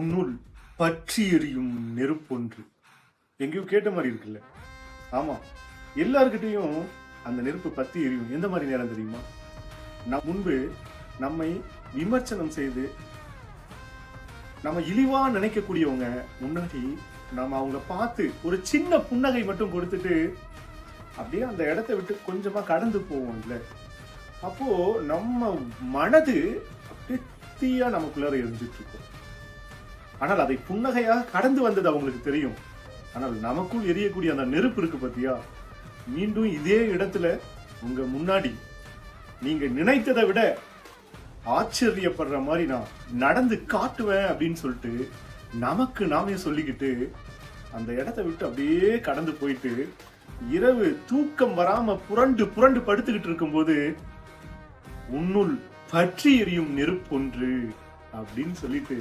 உன்னுள் பற்றி எரியும் நெருப்பொன்று எங்கேயோ கேட்ட மாதிரி இருக்குல்ல. ஆமா எல்லாருக்கிட்டையும் அந்த நெருப்பு பத்தி எரியும் எந்த மாதிரி நேரம் தெரியுமா? நம் முன்பு நம்மை விமர்சனம் செய்து நம்ம இழிவா நினைக்கக்கூடியவங்க முன்னாடி நாம அவங்க பார்த்து ஒரு சின்ன புன்னகை மட்டும் கொடுத்துட்டு அப்படியே அந்த இடத்த விட்டு கொஞ்சமா கடந்து போவோம்ல. அப்போ நம்ம மனது அப்படியே தீயா நமக்குள்ளார எரிஞ்சிட்டு ஆனால் அதை புன்னகையாக கடந்து வந்தது அவங்களுக்கு தெரியும். ஆனால் நமக்குள் எரியக்கூடிய அந்த நெருப்பு இருக்கு பத்தியா? மீண்டும் இதே இடத்துல உங்க முன்னாடி நீங்க நினைத்ததை விட ஆச்சரியப்படுற மாதிரி நான் நடந்து காட்டுவேன் அப்படின்னு சொல்லிட்டு நமக்கு நாமே சொல்லிக்கிட்டு அந்த இடத்த விட்டு அப்படியே கடந்து போயிட்டு இரவு தூக்கம் வராம புரண்டு புரண்டு படுத்துக்கிட்டு இருக்கும்போது உன்னுள் பற்றி எரியும் நெருப்பொன்று அப்படின்னு சொல்லிட்டு